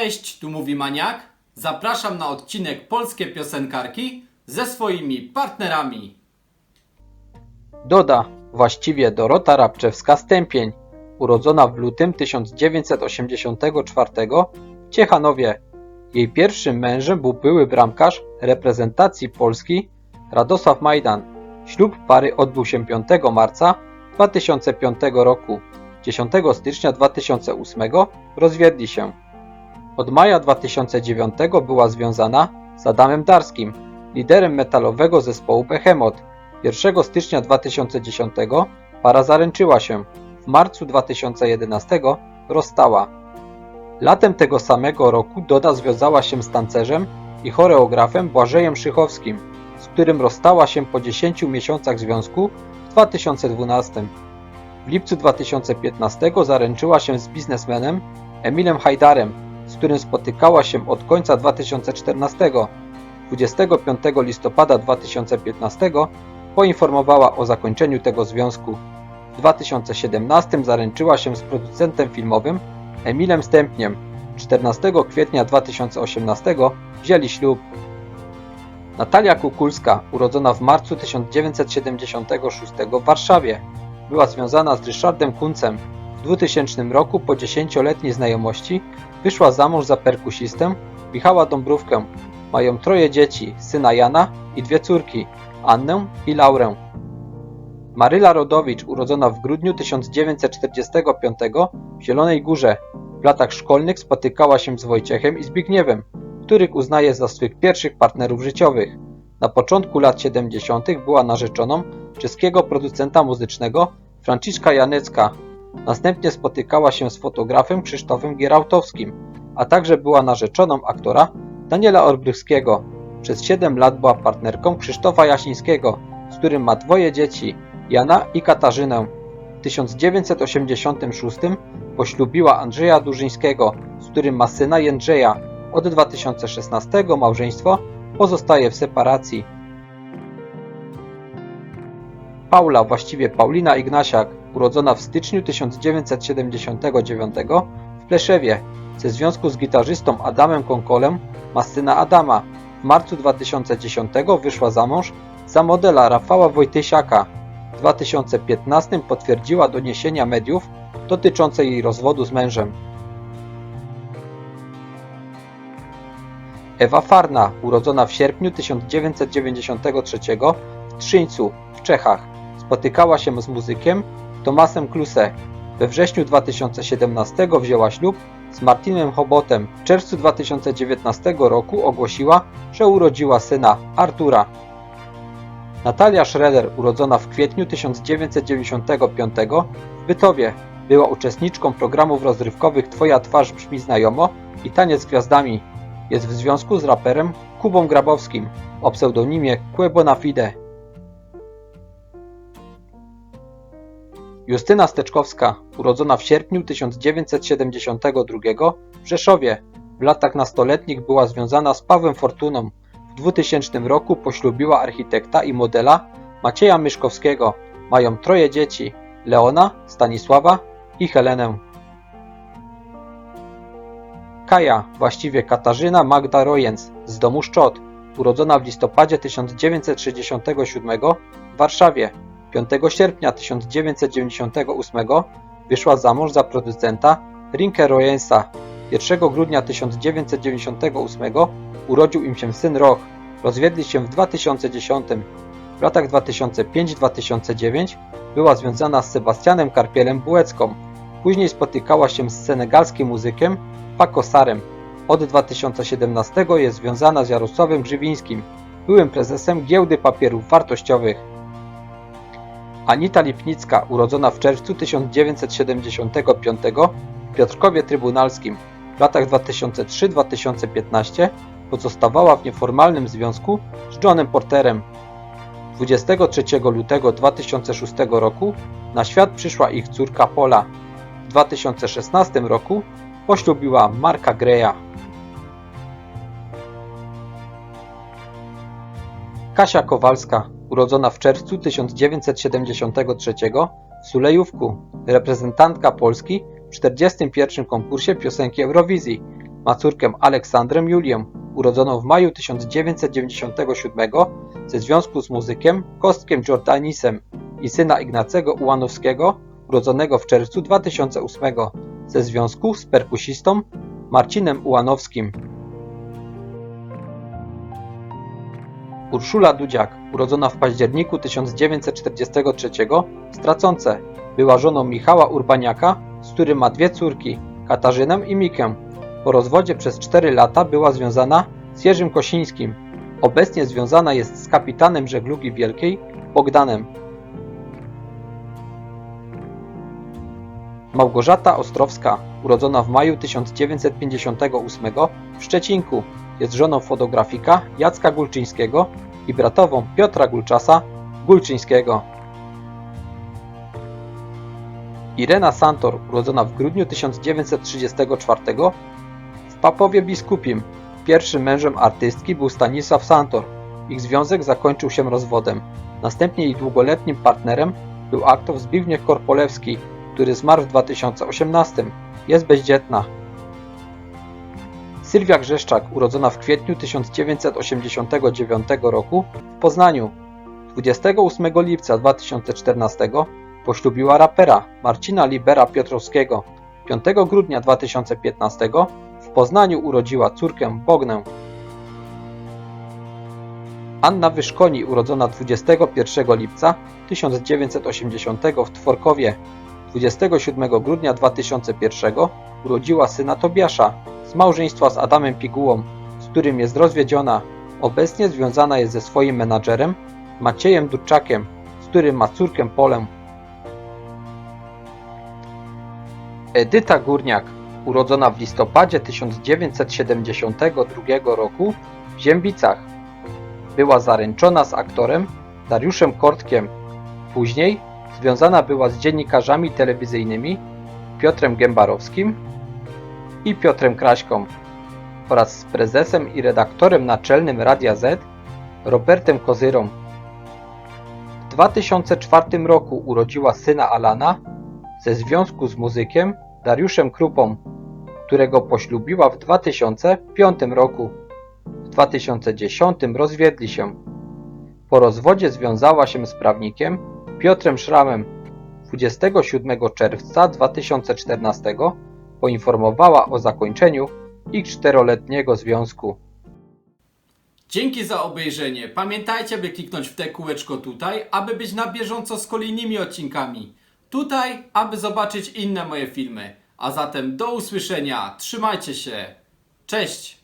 Cześć, tu mówi Maniak. Zapraszam na odcinek Polskie Piosenkarki ze swoimi partnerami. Doda, właściwie Dorota Rabczewska-Stępień, urodzona w lutym 1984 w Ciechanowie. Jej pierwszym mężem był były bramkarz reprezentacji Polski Radosław Majdan. Ślub pary odbył się 5 marca 2005 roku. 10 stycznia 2008 rozwiedli się. Od maja 2009 była związana z Adamem Darskim, liderem metalowego zespołu Behemoth. 1 stycznia 2010 para zaręczyła się. W marcu 2011 rozstała. Latem tego samego roku Doda związała się z tancerzem i choreografem Błażejem Szychowskim, z którym rozstała się po 10 miesiącach związku w 2012. W lipcu 2015 zaręczyła się z biznesmenem Emilem Hajdarem, z którym spotykała się od końca 2014. 25 listopada 2015 poinformowała o zakończeniu tego związku. W 2017 zaręczyła się z producentem filmowym Emilem Stępniem. 14 kwietnia 2018 wzięli ślub. Natalia Kukulska, urodzona w marcu 1976 w Warszawie, była związana z Ryszardem Kuncem. W 2000 roku po 10-letniej znajomości wyszła za mąż za perkusistę Michała Dąbrówkę. Mają troje dzieci, syna Jana i dwie córki, Annę i Laurę. Maryla Rodowicz, urodzona w grudniu 1945 w Zielonej Górze, w latach szkolnych spotykała się z Wojciechem i Zbigniewem, których uznaje za swych pierwszych partnerów życiowych. Na początku lat 70. była narzeczoną czeskiego producenta muzycznego Franciszka Janecka. Następnie spotykała się z fotografem Krzysztofem Gierałtowskim, a także była narzeczoną aktora Daniela Olbrychskiego. Przez 7 lat była partnerką Krzysztofa Jasińskiego, z którym ma dwoje dzieci, Jana i Katarzynę. W 1986 poślubiła Andrzeja Durzyńskiego, z którym ma syna Jędrzeja. Od 2016 małżeństwo pozostaje w separacji. Paula, właściwie Paulina Ignasiak, urodzona w styczniu 1979 w Pleszewie, ze związku z gitarzystą Adamem Konkolem ma syna Adama. W marcu 2010 wyszła za mąż za modela Rafała Wojtysiaka. W 2015 potwierdziła doniesienia mediów dotyczące jej rozwodu z mężem. Ewa Farna, urodzona w sierpniu 1993 w Trzyńcu w Czechach, spotykała się z muzykiem Tomasem Kluse. We wrześniu 2017 wzięła ślub z Martinem Hobotem. W czerwcu 2019 roku ogłosiła, że urodziła syna Artura. Natalia Schroeder, urodzona w kwietniu 1995 w Bytowie, była uczestniczką programów rozrywkowych Twoja twarz brzmi znajomo i Taniec z gwiazdami. Jest w związku z raperem Kubą Grabowskim o pseudonimie Que Justyna Steczkowska, urodzona w sierpniu 1972 w Rzeszowie, w latach nastoletnich była związana z Pawłem Fortuną. W 2000 roku poślubiła architekta i modela Macieja Myszkowskiego. Mają troje dzieci: Leona, Stanisława i Helenę. Kaja, właściwie Katarzyna Magda Rojens, z domu Szczot, urodzona w listopadzie 1967 w Warszawie. 5 sierpnia 1998 wyszła za mąż za producenta Rinke Royensa. 1 grudnia 1998 urodził im się syn Roch. Rozwiedli się w 2010. W latach 2005-2009 była związana z Sebastianem Karpielem Bułecką. Później spotykała się z senegalskim muzykiem Paco Sarem. Od 2017 jest związana z Jarosławem Grzywińskim, byłym prezesem Giełdy Papierów Wartościowych. Anita Lipnicka, urodzona w czerwcu 1975 w Piotrkowie Trybunalskim, w latach 2003-2015 pozostawała w nieformalnym związku z Johnem Porterem. 23 lutego 2006 roku na świat przyszła ich córka Pola. W 2016 roku poślubiła Marka Greya. Kasia Kowalska, urodzona w czerwcu 1973 w Sulejówku, reprezentantka Polski w 41. konkursie piosenki Eurowizji. Ma córkę Aleksandrę Julię, urodzoną w maju 1997 ze związku z muzykiem Kostkiem Jordanisem i syna Ignacego Ułanowskiego, urodzonego w czerwcu 2008 ze związku z perkusistą Marcinem Ułanowskim. Urszula Dudziak, urodzona w październiku 1943 w Stracące, była żoną Michała Urbaniaka, z którym ma dwie córki, Katarzynę i Mikę. Po rozwodzie przez 4 lata była związana z Jerzym Kosińskim. Obecnie związana jest z kapitanem żeglugi wielkiej Bogdanem. Małgorzata Ostrowska, urodzona w maju 1958 w Szczecinku, jest żoną fotografika Jacka Gulczyńskiego i bratową Piotra Gulczasa Gulczyńskiego. Irena Santor, urodzona w grudniu 1934 w Papowie Biskupim. Pierwszym mężem artystki był Stanisław Santor. Ich związek zakończył się rozwodem. Następnie jej długoletnim partnerem był aktor Zbigniew Korpolewski, który zmarł w 2018. Jest bezdzietna. Sylwia Grzeszczak, urodzona w kwietniu 1989 roku w Poznaniu. 28 lipca 2014 poślubiła rapera Marcina Libera Piotrowskiego. 5 grudnia 2015 w Poznaniu urodziła córkę Bognę. Anna Wyszkoni, urodzona 21 lipca 1980 w Tworkowie. 27 grudnia 2001 urodziła syna Tobiasza z małżeństwa z Adamem Pigułą, z którym jest rozwiedziona. Obecnie związana jest ze swoim menadżerem Maciejem Durczakiem, z którym ma córkę Polę. Edyta Górniak, urodzona w listopadzie 1972 roku w Ziębicach, była zaręczona z aktorem Dariuszem Kortkiem. Później związana była z dziennikarzami telewizyjnymi Piotrem Gębarowskim i Piotrem Kraśką oraz z prezesem i redaktorem naczelnym Radia Z Robertem Kozyrą. W 2004 roku urodziła syna Alana ze związku z muzykiem Dariuszem Krupą, którego poślubiła w 2005 roku. W 2010 rozwiedli się. Po rozwodzie związała się z prawnikiem Piotrem Szramem. 27 czerwca 2014 poinformowała o zakończeniu ich czteroletniego związku. Dzięki za obejrzenie. Pamiętajcie, by kliknąć w te kółeczko tutaj, aby być na bieżąco z kolejnymi odcinkami. Tutaj, aby zobaczyć inne moje filmy. A zatem do usłyszenia. Trzymajcie się. Cześć!